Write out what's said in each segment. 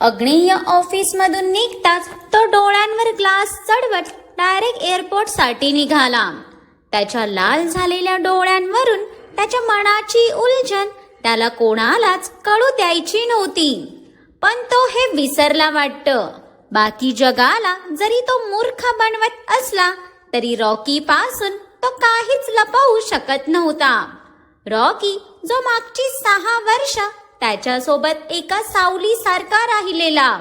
अग्नेय ऑफिसमधून निघताच तो डोळ्यांवर ग्लास चढवत डायरेक्ट एअरपोर्टसाठी निघाला. त्याच्या लाल झालेल्या डोळ्यांवरून त्याच्या मनाची उलझन त्याला कोणालाच कळू द्यायची नव्हती. पण तो हे विसरला वाटतं. बाकी जगाला जरी तो मूर्ख बनवत असला तरी रॉकी पासून तो काहीच लपवू शकत नव्हता. रॉकी जो मागची सहा वर्ष त्याच्यासोबत एका सावलीसारखा राहिलेला.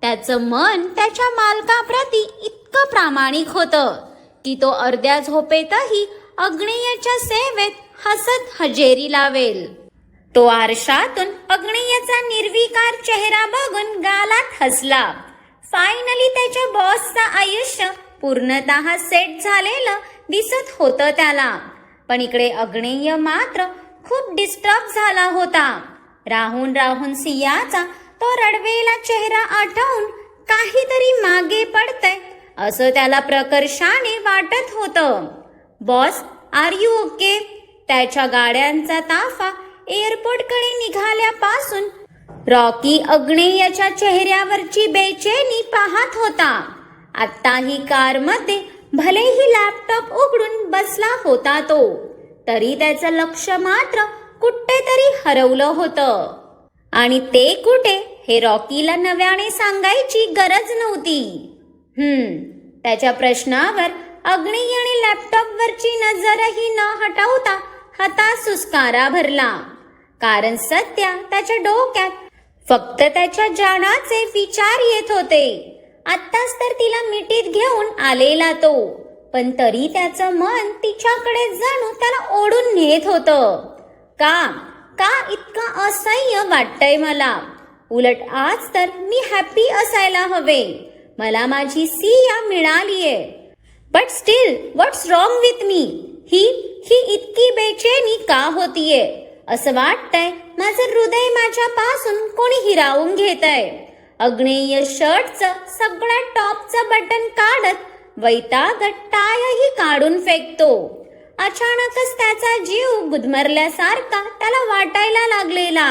त्याचं मन त्याच्या मालकाप्रती इतकं प्रामाणिक होतं की तो अर्ध्या झोपेतही अग्नेयाच्या सेवेत हसत हजेरी लावेल. तो आरशातून अग्नेयाचा निर्विकार चेहरा बघून गालात हसला. फायनली त्याच्या बॉसचं आयुष्य पूर्णतः सेट झालेलं दिसत होतं त्याला. पण इकडे अग्नेय मात्र खूप डिस्टर्ब झाला होता. राहून राहून सियाचा तो रडवेला चेहरा आठवून काहीतरी मागे पडतंय. असं त्याला प्रकर्षाने वाटत होतं. Boss are you okay? त्याच्या गाड्यांचा ताफा एअरपोर्टकडे निघाल्यापासून रॉकी अग्नेयाच्या चेहऱ्यावरची बेचैनी पाहत होता. आत्ताही कारमध्ये भलेही लॅपटॉप उघडून बसला होता तो. तरी त्याचं लक्ष मात्र कुठेतरी हरवलं होतं. आणि ते कुठे हे रॉकीला नव्याने सांगायची गरज नव्हती. हम्म त्याच्या प्रश्नावर अग्नी आणि लॅपटॉपवरची नजरही न हटवता हातात सुस्कारा भरला. कारण सध्या त्याच्या डोक्यात फक्त त्याच्या जाणाचे विचार येत होते. आत्ताच तर तिला मिठीत घेऊन आलेला तो. पण तरी त्याचं मन तिच्याकडे जणू त्याला ओढून नेत होतं. का? का इतका असह्य वाटतंय मला? उलट आज तर मी हॅपी असायला हवे. मला माझी Siya मिळालीये. But still what's wrong with me ही ही इतकी बेचैनी का होतीये? असं वाटतंय माझं हृदय माझ्यापासून कोणी हिरावून घेत आहे अग्नेय शर्टचं सगळ्या टॉपचं बटन काढत वैतागत टायही काढून फेकतो. अचानकच त्याचा जीव गुदमरल्यासारखा त्याला वाटायला लागलेला.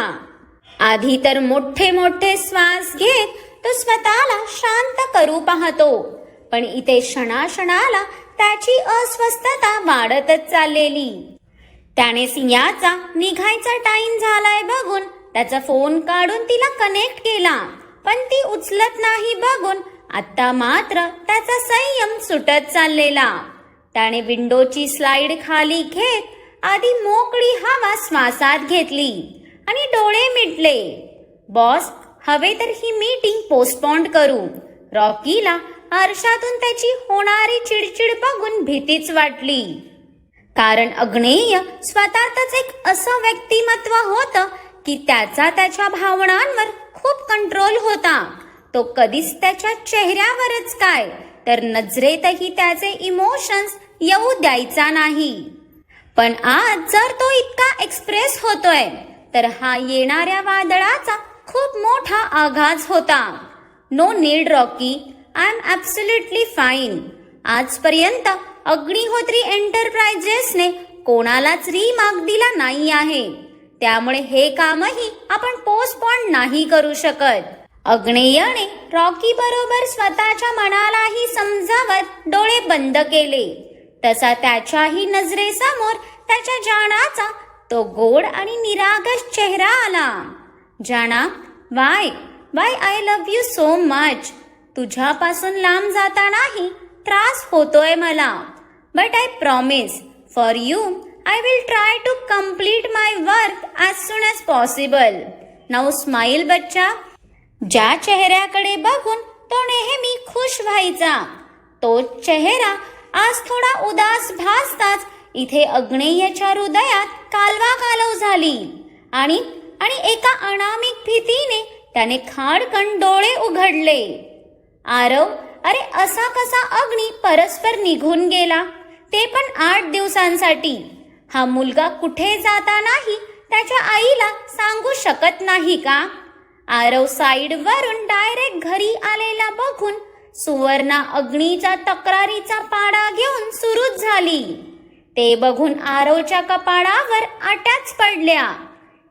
आधी तर मोठे मोठे श्वास घेत तो स्वतःला शांत करू पाहतो पण इथे क्षणाक्षणाला त्याची अस्वस्थता वाढतच चाललेली. त्याने सियाचा निघायचा टाइम झालाय बघून त्याचा फोन काढून तिला कनेक्ट केला पण ती उचलत नाही बघून आता मात्र त्याचा संयम सुटत चाललेला. त्याने विंडोची स्लाइड खाली घेत आधी मोकळी हवा श्वासात घेतली आणि डोळे मिटले. बॉस हवे तर ही मीटिंग पोस्टपॉन्ड करू. रॉकीला आरशातून त्याची होणारी चिडचिड बघून भीतीच वाटली. कारण अग्नेय स्वतःतच एक असं व्यक्तिमत्व होतं की त्याचा त्याच्या भावनांवर खूप कंट्रोल होता. तो कधीच त्याच्या चेहऱ्यावरच काय तर नजरेतही त्याचे इमोशन्स येऊ द्यायचा नाही. पण आज जर तो इतका एक्सप्रेस होतोय तर हा येणाऱ्या वादळाचा खूप मोठा आघात होता. No need Rocky I am absolutely fine आजपर्यंत अग्निहोत्री एंटरप्राइजेसने कोणालाच रिमार्क दिला नाही आहे. त्यामुळे हे कामही आपण पोस्टपॉन नाही करू शकत. अग्नेयने रॉकी बरोबर स्वतःच्या मनालाही समजावत डोळे बंद केले. तसा त्याच्याही नजरेसमोर त्याच्या जाणाचा तो गोड आणि निरागस चेहरा आला. जाणा why why I love you so much तुझ्यापासून लांब जातानाही त्रास होतोय मला. But I promise for you I will try to complete my work as soon as possible now smile बच्चा. ज्या चेहऱ्याकडे बघून तो नेहमी खुश व्हायचा. तो चेहरा आज थोडा उदास भासताच इथे अग्नेयच्या हृदयात कालवा कालव झाली. आणि आणि एका अनामिक भीतीने त्याने खाडकण डोळे उघडले. आरव अरे असा कसा अग्नी परस्पर निघून गेला? ते पण आठ दिवसांसाठी. हा मुलगा कुठे जाता नाही त्याच्या आईला सांगू शकत नाही का? आरव साईड वरून डायरेक्ट घरी आलेला बघून सुवर्णा अग्नीचा तक्रारीचा पाडा घेऊन सुरूच झाली. ते बघून आरवच्या कपाळावर आट्याच पडल्या.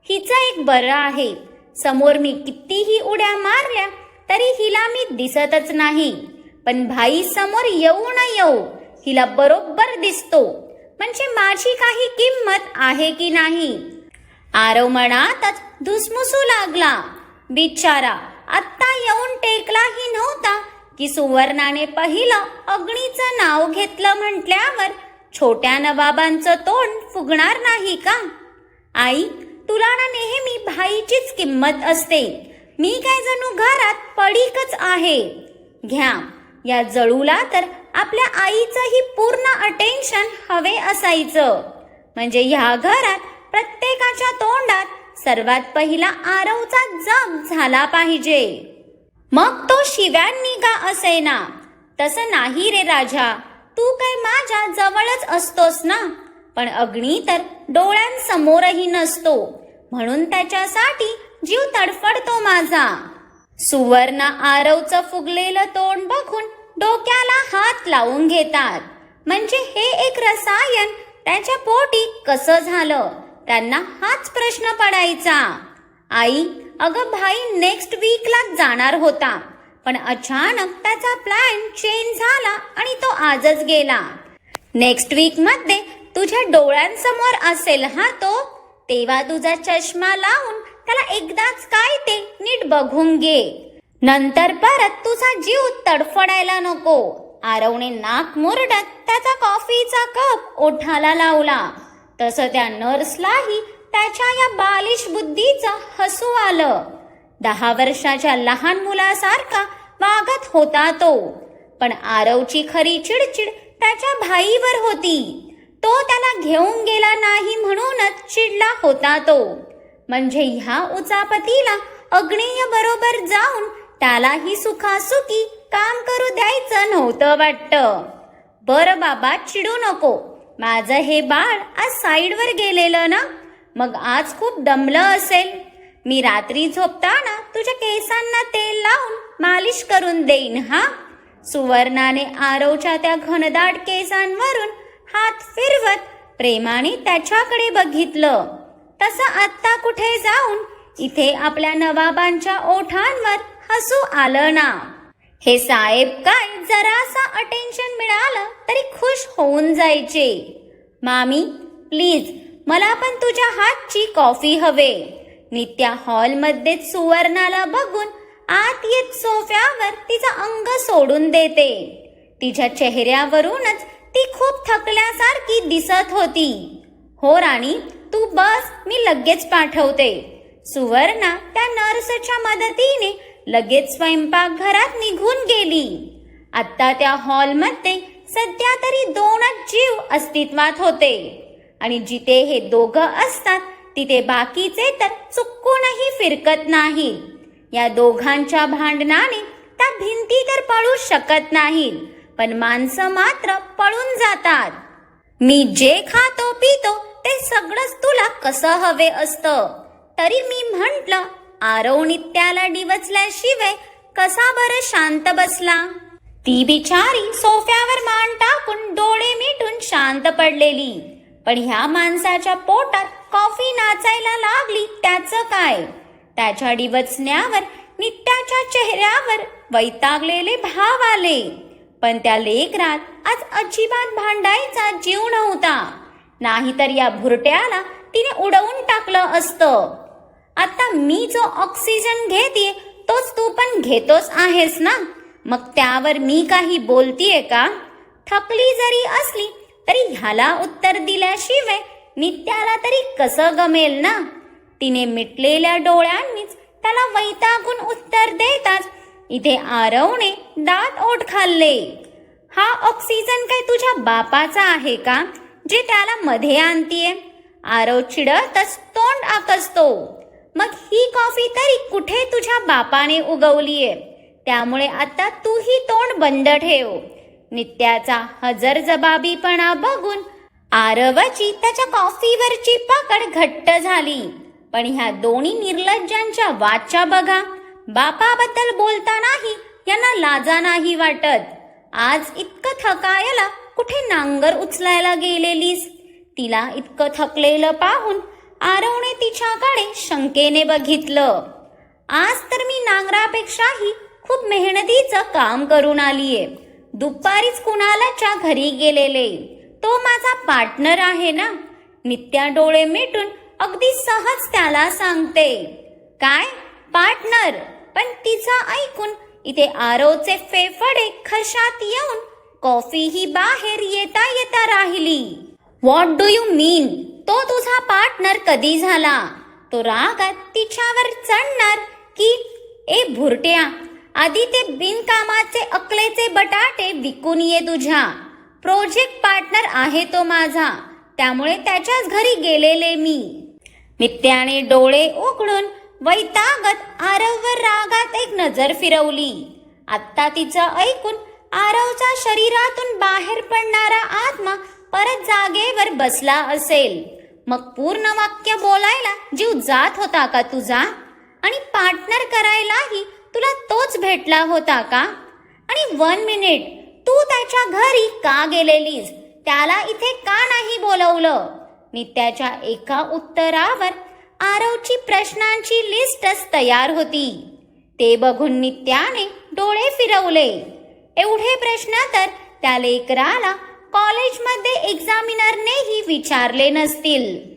हिचं एक बरं आहे. समोर मी कितीही उड्या मारल्या तरी हिला मी दिसतच नाही. पण भाई समोर येऊ न येऊ हिला बरोबर दिसतो. म्हणजे माझी काही किंमत आहे की नाही? आरव मनातच धुसमुसू लागला. बिचारा आत्ता येऊन टेकलाही नव्हता की सुवर्णाने पहिलं अग्नीचं नाव घेतलं म्हटल्यावर छोट्या नवाबांचं तोंड फुगणार नाही का? आई तुला ना नेहमी भाईचीच किंमत असते. मी काय जणू घरात पडीकच आहे. घ्या. या जळूला तर आपल्या आईचंही पूर्ण अटेन्शन हवे असायचं. म्हणजे ह्या घरात प्रत्येकाच्या तोंडात सर्वात पहिला आरवचा जप झाला पाहिजे. मग तो शिव्यांनी का असेना. तसं नाही रे राजा. तू काय माझ्या जवळच असतोस ना? पण अग्नी तर डोळ्यांसमोरही नसतो. म्हणून त्याच्यासाठी जीव तडफडतो माझा. सुवर्ण आरवचं फुगलेलं तोंड बघून डोक्याला हात लावून घेतात. म्हणजे हे एक रसायन? त्याच्या पोटी कसं झालं? त्यांना हाच प्रश्न पडायचा. आई अगं भाई नेक्स्ट वीकला जाणार होता. पण अचानक त्याचा प्लॅन चेंज झाला आणि तो आजच गेला. नेक्स्ट वीकमध्ये तुझ्या डोळ्यांसमोर असेल हा तो तेव्हा तुझा चष्मा लावून त्याला एकदाच काय ते नीट बघून घे. नंतर परत तुझा जीव तडफडायला नको. आरवने नाक मुरडत त्याचा कॉफीचा कप ओठाला लावला. तसं त्या नर्सलाही त्याच्या या बालिश बुद्धीचं हसू आलं. दहा वर्षाच्या लहान मुलासारखा वागत होता तो. पण आरवची खरी चिडचिड त्याच्या भाईवर होती. तो त्याला घेऊन गेला नाही म्हणूनच चिडला होता तो. म्हणजे ह्या उचापतीला अग्नेय बरोबर जाऊन त्यालाही सुखासुखी काम करू द्यायचं नव्हतं वाटतं. बरं बाबा चिडू नको. माझं हे बाळ आज साईडवर गेलेलं ना? मग आज खूप दमलं असेल. मी रात्री झोपताना तुझ्या केसांना तेल लावून मालिश करून देईन हा? सुवर्णाने आरवच्या त्या घनदाट केसांवरून हात फिरवत प्रेमाने त्याच्याकडे बघितलं. तसं आत्ता कुठे जाऊन इथे आपल्या नवाबांच्या ओठांवर हसू आलं ना. हे साहेब काय जरासा अटेन्शन मिळालं तरी खुश होऊन जायचे. मामी प्लीज मला पण तुझ्या हातची कॉफी हवे. नित्या हॉलमध्ये सुवर्णाला बघून आत येत सोफ्यावर तिचं अंग सोडून देते. तिच्या चेहऱ्यावरूनच ती खूप थकल्यासारखी दिसत होती. हो राणी तू बस मी लगेच पाठवते. सुवर्णा त्या नर्सच्या मदतीने लगेच स्वयंपाकघरात निघून गेली. आता त्या हॉलमध्ये सध्या तरी दोनच जीव अस्तित्वात होते. आणि जिथे हे दोघं असतात तिथे बाकीचे तर चुकूनही फिरकत नाही. या दोघांच्या भांडणाने त्या भिंती तर पळू शकत नाहीत पण माणसं मात्र पळून जातात. मी जे खातो पितो ते सगळंच तुला कसं हवे असतं? तरी मी म्हंटल आरव नित्याला डिवचल्याशिवाय कसा बरं शांत बसला? ती बिचारी सोफ्यावर मान टाकून डोळे मिटून शांत पडलेली. पण ह्या माणसाच्या पोटात कॉफी नाचायला लागली त्याचं काय? त्याच्या डिवचण्यावर नित्याच्या चेहऱ्यावर वैतागलेले भाव आले. पण त्या लेकरात आज अजिबात भांडायचा जीव नव्हता. नाहीतर या भुरट्याला तिने उडवून टाकलं असतं. आता मी जो ऑक्सिजन घेते तोच तू पण घेतोस आहेस ना? मग त्यावर मी काही बोलतीये का? थकली जरी असली तरी ह्याला उत्तर दिल्याशिवाय नित्याला तरी कसं गमेल ना? तिने मिटलेल्या डोळ्यांनीच त्याला वैतागून उत्तर देताच इथे आरवने दात ओठ खाल्ले. हा ऑक्सिजन काय तुझ्या बापाचा आहे का जे त्याला मध्ये आणतीये? आरव चिडतच तोंड आकसतो. मग ही कॉफी तरी कुठे तुझ्या बापाने उगवलीये? त्यामुळे आता तूही तोंड बंद ठेव. नित्याचा हजरजबाबीपणा बघून आरवची त्याच्या कॉफीवरची पकड घट्ट झाली. पण ह्या दोन्ही निर्लज्जांच्या वाचा बघा. बापाबद्दल बोलतानाही यांना लाजा नाही वाटत. आज इतकं थकायला कुठे नांगर उचलायला गेलेलीस? तिला इतकं थकलेलं पाहून आरवने तिच्याकडे शंकेने बघितलं. आज तर मी नांगरापेक्षाही खूप मेहनतीचं काम करून आलीये. दुपारीच कुणालाच्या घरी गेलेले. तो माझा पार्टनर आहे ना? नित्या डोळे मिटून अगदी सहज त्याला सांगते. काय? पार्टनर पण तिचं ऐकून इथे आरोचे फेफडे खशात येऊन कॉफी ही बाहेर येता येता राहिली. व्हॉट डू यू मीन तो तुझा पार्टनर कधी झाला? तो रागात तिच्यावर चढणार की ए भुरट्या आधी ते बिनकामाचे अकलेचे बटाटे विकून ये तुझ्या. प्रोजेक्ट पार्टनर आहे तो माझा. त्यामुळे त्याच्याच घरी गेलेले मी. नित्याने डोळे उघडून वैतागत आरववर रागात एक नजर फिरवली. आत्ता तिचं ऐकून आरवचा शरीरातून बाहेर पडणारा आत्मा परत जागेवर बसला असेल. मग पूर्ण वाक्य बोलायला जीव जात होता का तुझा? आणि पार्टनर करायलाही तुला तोच भेटला होता का? आणि वन मिनिट तू त्याच्या घरी का गेलेलीस? त्याला इथे का नाही बोलवलं? नित्याच्या एका उत्तरावर आरवची प्रश्नांची लिस्टच तयार होती. ते बघून नित्याने डोळे फिरवले. एवढे प्रश्न तर त्या लेकराला कॉलेजमध्ये एक्झामिनरनेही विचारले नसतील.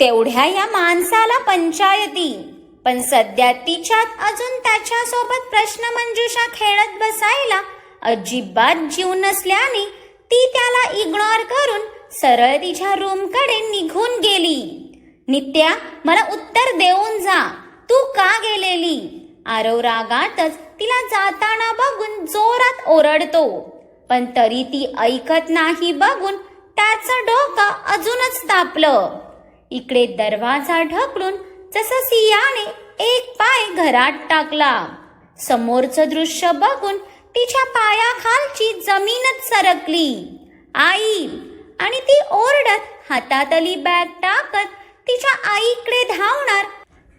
तेवढ्या या माणसाला पंचायती. पण सध्या तिच्यात अजून त्याच्यासोबत प्रश्नमंजुषा खेळत बसायला अजिबात जीव नसल्याने ती त्याला इग्नोर करून सरळ तिच्या रूमकडे निघून गेली. नित्या मला उत्तर देऊन जा. तू का गेलेली? आरव रागातच तिला जाताना बघून जोरात ओरडतो. पण तरी ती ऐकत नाही बघून त्याचं डोकं अजूनच तापलं. इकडे दरवाजा ढकलून जसं सियाने एक पाय घरात टाकला. समोरचं दृश्य बघून तिच्या पायाखालची जमीनच सरकली. आई आणि ती ओरडत हातातली बॅग टाकत तिच्या आईकडे धावणार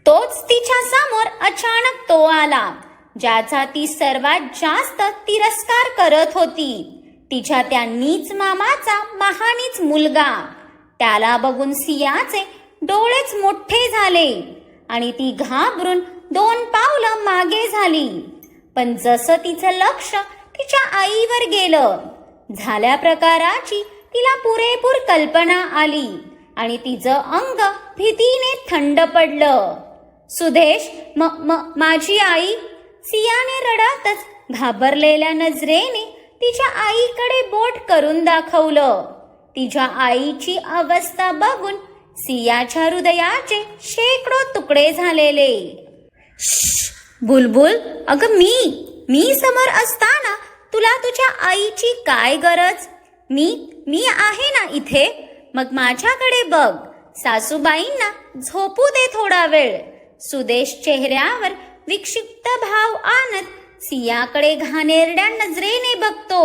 तोच तिच्या समोर अचानक तो आला ज्याचा ती सर्वात जास्त तिरस्कार करत होती. तिच्या त्या नीच मामाचा महानीच मुलगा. त्याला बघून सियाचे डोळेच मोठे झाले. आणि ती घाबरून दोन पावलं मागे झाली. पण जसं तिचं लक्ष तिच्या आईवर गेलं झाल्या प्रकाराची तिला पुरेपूर कल्पना आली आणि तिचं अंग भीतीने थंड पडलं. सुदेश म म माझी आई सियाने रडतच घाबरलेल्या नजरेने तिच्या आईकडे बोट करून दाखवलं. तिच्या आईची अवस्था बघून सियाच्या हृदयाचे शेकडो तुकडे झालेले. बुलबुल अगं मी मी समोर असताना तुला तुझ्या आईची काय गरज? मी मी आहे ना इथे? मग माझ्याकडे बघ सासूबाईंना झोपू दे थोडा वेळ. सुदेश चेहऱ्यावर विक्षिप्त भाव आणत सियाकडे घाणेरड्या नजरेने बघतो.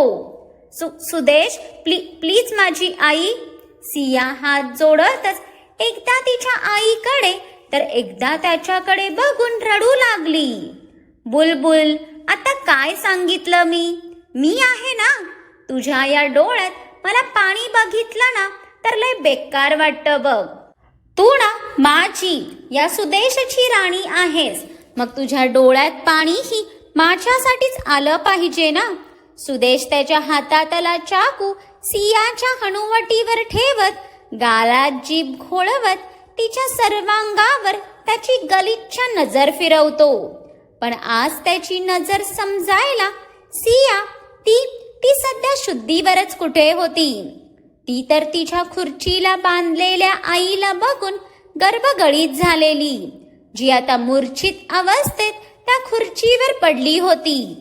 सु सुदेश प्ली प्लीज माझी आई. सिया हात जोडतच एकदा तिच्या आईकडे तर एकदा त्याच्याकडे बघून रडू लागली. बुलबुल आता काय सांगितलं मी? मी आहे ना? तुझ्या या डोळ्यात मला पाणी बघितलं ना तर लय बेकार वाटतं बघ. तू ना माझी या सुदेशची राणी आहेस. मग तुझ्या डोळ्यात पाणीही माझ्यासाठीच आलं पाहिजे ना? सुदेश त्याच्या हातातला चाकू सियाच्या हनुवटीवर ठेवत गालात जीभ घोळवत तिच्या सर्वांगावर त्याची गलिच्छ नजर फिरवतो. पण आज त्याची नजर समजायला सिया ती ती सध्या शुद्धीवरच कुठे होती? ती तर तिच्या खुर्चीला बांधलेल्या आईला बघून गर्भगळीत झालेली जी आता मूर्छित अवस्थेत त्या खुर्चीवर पडली होती.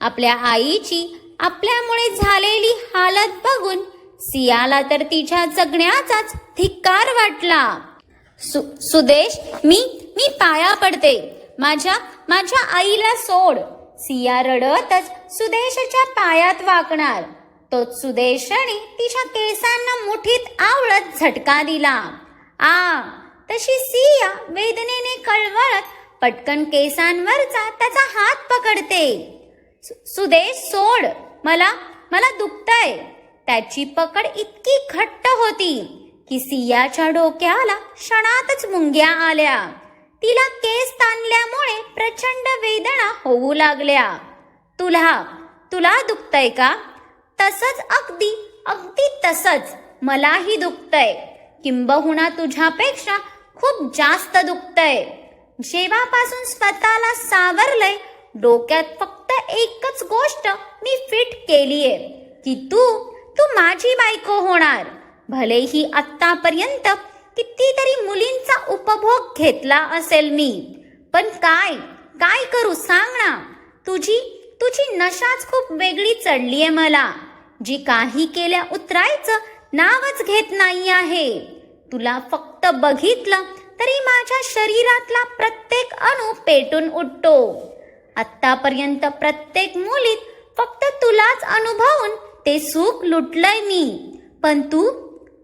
आपल्या आईची आपल्यामुळे झालेली हालत बघून सियाला तर तिच्या जगण्याचाच धिक्कार वाटला. सु सुदेश मी मी पाया पडते. माझ्या माझ्या आईला सोड. सिया रडतच सुदेशच्या पायात वाकणार. तो सुदेशाने तिच्या केसांना मुठीत आवळत झटका दिला. आ तशी सिया वेदनेने कळवळत पटकन केसांवरचा त्याचा हात पकडते. सु- सुदेश सोड. मला मला दुखतंय. त्याची पकड इतकी घट्ट होती की सियाच्या डोक्याला क्षणातच मुंग्या आल्या. तिला केस ताणल्यामुळे प्रचंड वेदना होऊ लागल्या. तुला तुला दुखतंय का? तसंच अगदी अगदी तसंच. मलाही दुखतंय. किंबहुना तुझ्यापेक्षा खूप जास्त दुखतंय. जेव्हापासून स्वतःला सावरलंय डोक्यात फक्त एकच गोष्ट मी फिट केलीये की तू तू माझी बायको होणार. भलेही आत्तापर्यंत कितीतरी मुलींचा उपभोग घेतला असेल मी. पण काय काय करू सांग ना. तुझी तुझी नशाच खूप वेगळी चढलीये मला. जी काही केल्या उतरायचं नावच घेत नाही आहे. तुला फक्त बघितलं तरी माझ्या शरीरातला प्रत्येक अणू पेटून उठतो. आत्तापर्यंत प्रत्येक मुलीत फक्त तुलाच अनुभवून ते सुख लुटलंय मी. पण तू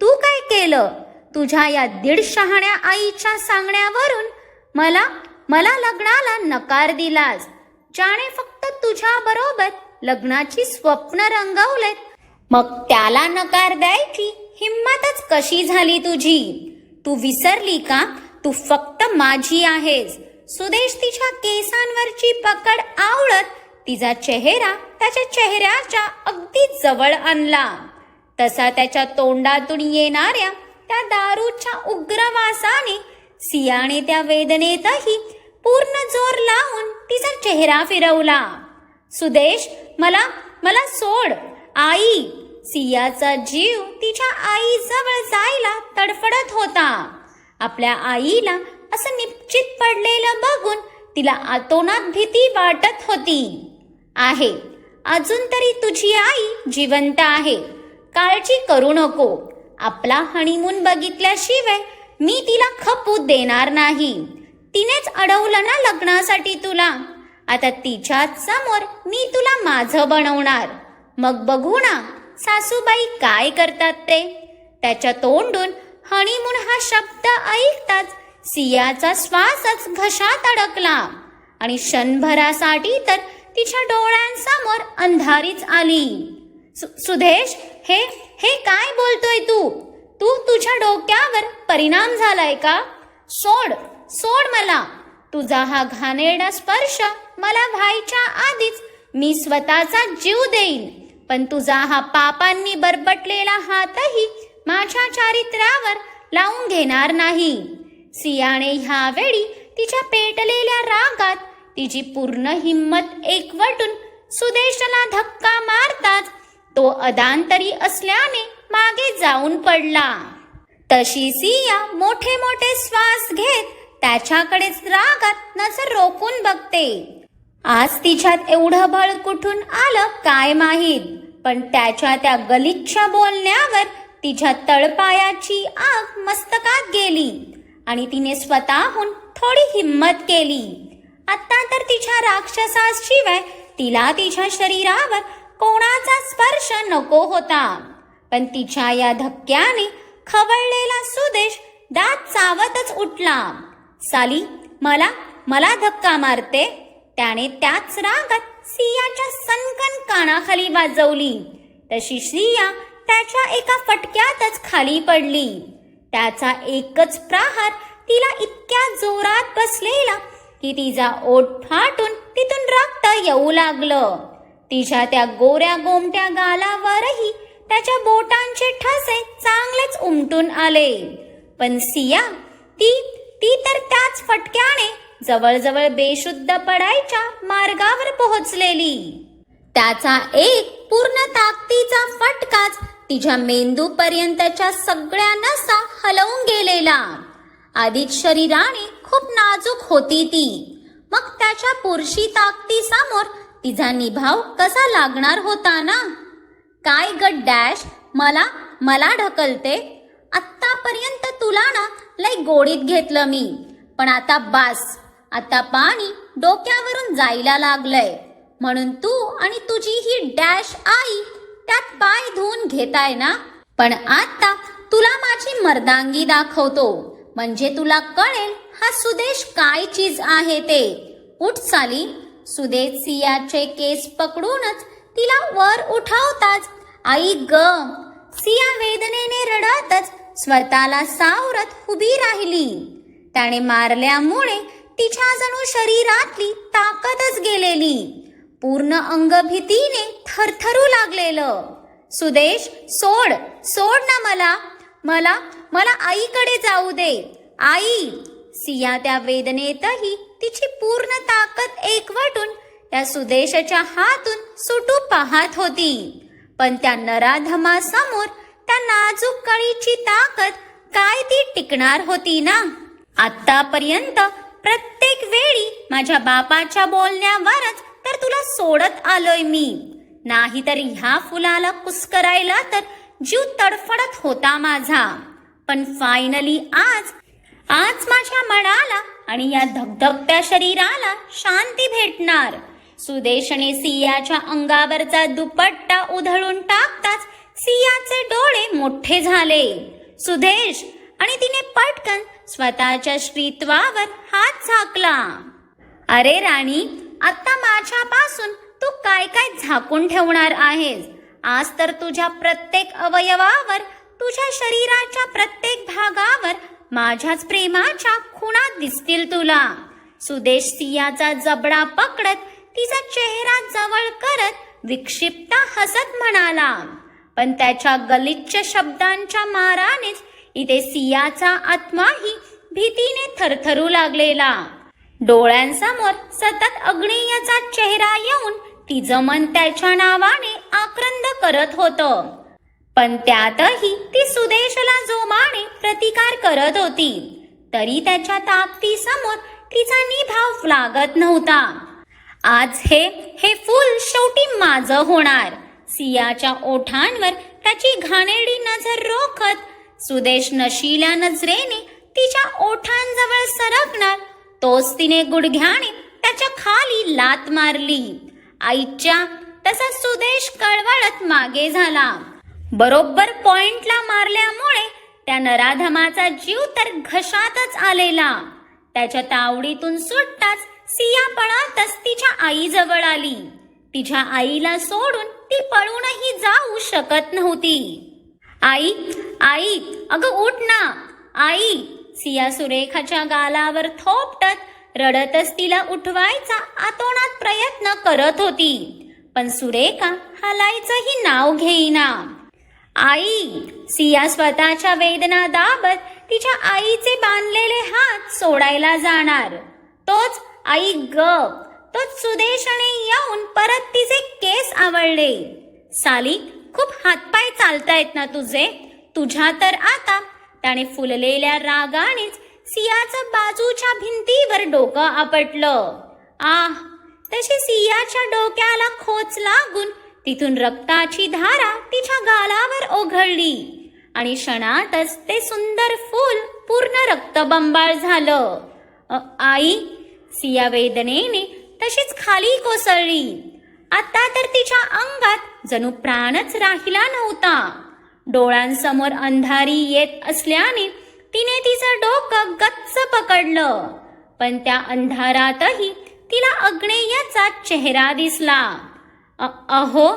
तू काय केलं? तुझ्या या दीड शहाण्या आईच्या सांगण्यावरून मला मला लग्नाला नकार दिलास. ज्याने फक्त तुझ्या बरोबर लग्नाची स्वप्न रंगवलेत. मग त्याला नकार द्यायची हिम्मतच कशी झाली तुझी? तू विसरली का? तू फक्त माझी आहेस. सुदेश तिच्या केसांवरची पकड आवळत तिचा चेहरा त्याच्या चेहऱ्याच्या अगदी जवळ आणला. तसा त्याच्या तोंडातून येणाऱ्या त्या दारूच्या उग्र वासाने सियाने त्या वेदनेतही पूर्ण जोर लावून तिचा चेहरा फिरवला. सुदेश मला मला सोड. आई सियाचा जीव तिच्या आईजवळ जायला तडफडत होता. आपल्या आईला असं निश्चित पडलेलं बघून तिला आतोनात भीती वाटत होती. आहे. अजून तरी तुझी आई जिवंत आहे. काळजी करू नको. आपला हनीमून बघितल्याशिवाय मी तिला खपू देणार नाही. तिनेच अडवलं ना लग्नासाठी तुला? आता तिच्याच समोर मी तुला माझं बनवणार. मग बघू ना सासूबाई काय करतात ते? त्याच्या तोंडून हनीमून हा शब्द ऐकताच सियाचा श्वासच घशात अडकला. आणि क्षणभरासाठी तर तिच्या डोळ्यांसमोर अंधारीच आली. सु- सुदेश हे हे काय बोलतोय तू? तू तुझ्या डोक्यावर परिणाम झालाय का? सोड सोड मला. तुझा हा घाणेरडा स्पर्श मला व्हायच्या आधीच मी स्वतःचा जीव देईन. पण तुझा हा पापांनी बरबटलेला हातही माझ्या चारित्र्यावर लावून घेणार नाही. सियाने ह्यावेळी तिच्या पेटलेल्या रागात तिची पूर्ण हिंमत एकवटून सुदेशला धक्का मारताच तो अदांतरी असल्याने मागे जाऊन पडला. तशी सिया मोठे मोठे श्वास घेत त्याच्याकडेच रागात नजर रोखून बघते. आज तिच्यात एवढं बळ कुठून आलं काय माहीत पण त्याच्या त्या गलिच्छ बोलण्यावर तिच्या तळपायाची आग मस्तकात गेली आणि तिने स्वतःहून थोडी हिंमत केली. आता तर तिच्या राक्षसाशिवाय तिला तिच्या शरीरावर कोणाचा स्पर्श नको होता. पण तिच्या या धक्क्याने खवळलेला सुदेश दात चावतच उठला. साली मला मला धक्का मारते. त्याने त्याच रागात सियाच्या सनकन कानाखाली वाजवली. तशी सिया त्याच्या एका फटक्यातच खाली पडली. त्याचा एकच प्रहार तिला इतक्या जोरात बसलेला की तिचा ओठ फाटून तिथून रक्त येऊ लागलं. तिच्या त्या गोऱ्या गोमट्या गालावरही त्याच्या बोटांचे ठसे चांगलेच उमटून आले. पण सिया ती ती तर त्याच फटक्याने जवळजवळ बेशुद्ध पडायच्या मार्गावर पोहोचलेली. त्याचा एक पूर्ण ताकदीचा फटकाच तिच्या मेंदूपर्यंतच्या सगळ्या नसा हलवून गेलेला. आधीच शरीराने खूप नाजूक होती ती. मग त्याच्या पुरशी ताकती समोर तिचा निभाव कसा लागणार होता ना? काय ग डॅश मला मला ढकलते? आत्तापर्यंत तुला ना लय गोडीत घेतलं मी. पण आता बास आता पाणी डोक्यावरून जायला लागलंय. म्हणून तू आणि तुझी ही डॅश आई त्यात पाय धुवून घेताय ना? पण आता तुला माझी मर्दांगी दाखवतो. म्हणजे तुला कळेल हा सुदेश काय चीज आहे ते? उठ साली. सुदेश सियाचे केस पकडूनच तिला वर उठावताच आई ग. सिया वेदनेने रडतच स्वतःला सावरत उभी राहिली. त्याने मारल्यामुळे तिच्या जणू शरीरातली ताकदच गेलेली. पूर्ण अंग भीतीने थरथरू लागलेलं. सुदेश सोड सोड ना मला. मला मला आईकडे जाऊ दे. आई सिया त्या वेदनेतही तिची पूर्ण ताकद एकवटून त्या सुदेशच्या हातून सुटू पाहत होती. पण त्या नराधमासमोर त्या नाजूक कळीची ताकद काय ती टिकणार होती ना? आतापर्यंत प्रत्येक वेळी माझ्या बापाच्या बोलण्यावरच तर तुला सोडत आलोय मी. नाहीतर ह्या फुलाला कुस्करायला तर जीव तडफडत होता माझा. पण फायनली आज आज माझ्या मनाला आणि या धगधगत्या शरीराला शांती भेटणार. सुदेशने सियाच्या अंगावरचा दुपट्टा उधळून टाकताच सियाचे डोळे मोठे झाले. सुदेश आणि तिने पटकन स्वतःच्या श्रीत्वावर हात झाकला. अरे राणी आता माझ्यापासून तू काय काय झाकून ठेवणार आहेस? आज तर तुझ्या प्रत्येक अवयवावर तुझ्या शरीराच्या प्रत्येक भागावर माझ्याच प्रेमाच्या खुणात दिसतील तुला. सुदेश सियाचा जबडा पकडत तिचा चेहरा जवळ करत विक्षिप्त हसत म्हणाला. पण त्याच्या गलिच्छ शब्दांच्या मारानेच इथे सियाचा आत्माही भीतीने थरथरू लागलेला. डोळ्यांसमोर सतत अग्नेयचा चेहरा येऊन तिचं मन त्याच्या नावाने आक्रंद करत होतं. पण त्यातही ती सुदेशला जोमाने प्रतिकार करत होती. तरी त्याच्या ताकदीसमोर तिचा निभाव लागत नव्हता. आज हे हे फूल शेवटी माझं होणार. सियाच्या ओठांवर त्याची घाणेरडी नजर रोखत सुदेश नशिल्या नजरेने तिच्या ओठांजवळ सरकणार तोच तिने गुडघ्याने त्याच्याखाली लात मारली. आईच्या तसा सुदेश कळवळत मागे झाला. बरोबर पॉइंटला मारल्यामुळे त्या नराधमाचा जीव तर घशातच आलेला. त्याच्या तावडीतून सुटताच सिया पळातच तिच्या आईजवळ आली. तिच्या आईला सोडून ती पळूनही जाऊ शकत नव्हती. आई आई अगं उठ ना. आई सिया सुरेखाच्या गालावर थोपटत रडतच तिला उठवायचा आतोनात प्रयत्न करत होती. पण सुरेखा हालायचंही नाव घेईना. आई सिया स्वतःच्या वेदना दाबत तिच्या आईचे बांधलेले हात सोडायला जाणार. तोच आई गप तोच सुदेशाने येऊन परत तिचे केस आवडले साली खूप हातपाय चालतायत ना तुझे? तुझ्या तर आता त्याने फुललेल्या रागानेच सियाचं बाजूच्या भिंतीवर डोकं आपटलं. आह तशी सियाच्या डोक्याला खोच लागून तिथून रक्ताची धारा तिच्या गालावर ओघळली. आणि क्षणातच ते सुंदर फूल पूर्ण रक्तबंबाळ झालं. आई सिया वेदनेने तशीच खाली कोसळली. आता तर तिच्या अंगात जणू प्राणच राहिला नव्हता. डोळ्यांसमोर अंधारी येत असल्याने तिने तिचं डोकं गच्च पकडलं. पण त्या अंधारातही तिला अग्नेयाचा चेहरा दिसला. अहो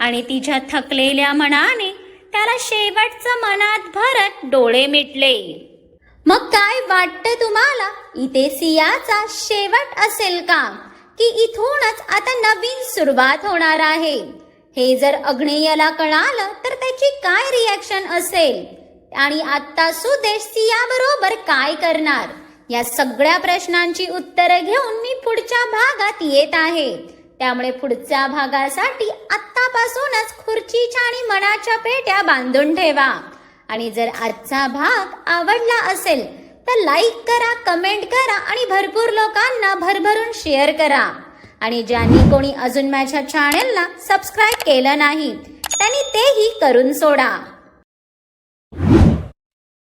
आणि तिच्या थकलेल्या मनाने त्याला शेवटचं मनात भरत डोळे मिटले. मग काय वाटतं तुम्हाला? इथे सियाचा शेवट असेल का? की इथूनच आता नवीन सुरुवात होणार आहे. हे जर अग्नेयाला कळालं तर त्याची काय रिॲक्शन असेल? आणि आता सुदेश सिया बरोबर काय करणार? या सगळ्या प्रश्नांची उत्तरं घेऊन मी पुढच्या भागात येत आहे. त्यामुळे पुढच्या भागासाठी आत्तापासूनच खुर्चीच्या आणि मनाच्या पेट्या बांधून ठेवा. आणि जर आजचा भाग आवडला असेल तर लाईक करा कमेंट करा आणि भरपूर लोकांना भरभरून शेअर करा. आणि ज्यांनी कोणी अजून माझ्या चॅनेलला सबस्क्राईब केलं नाही त्यांनी तेही करून सोडा.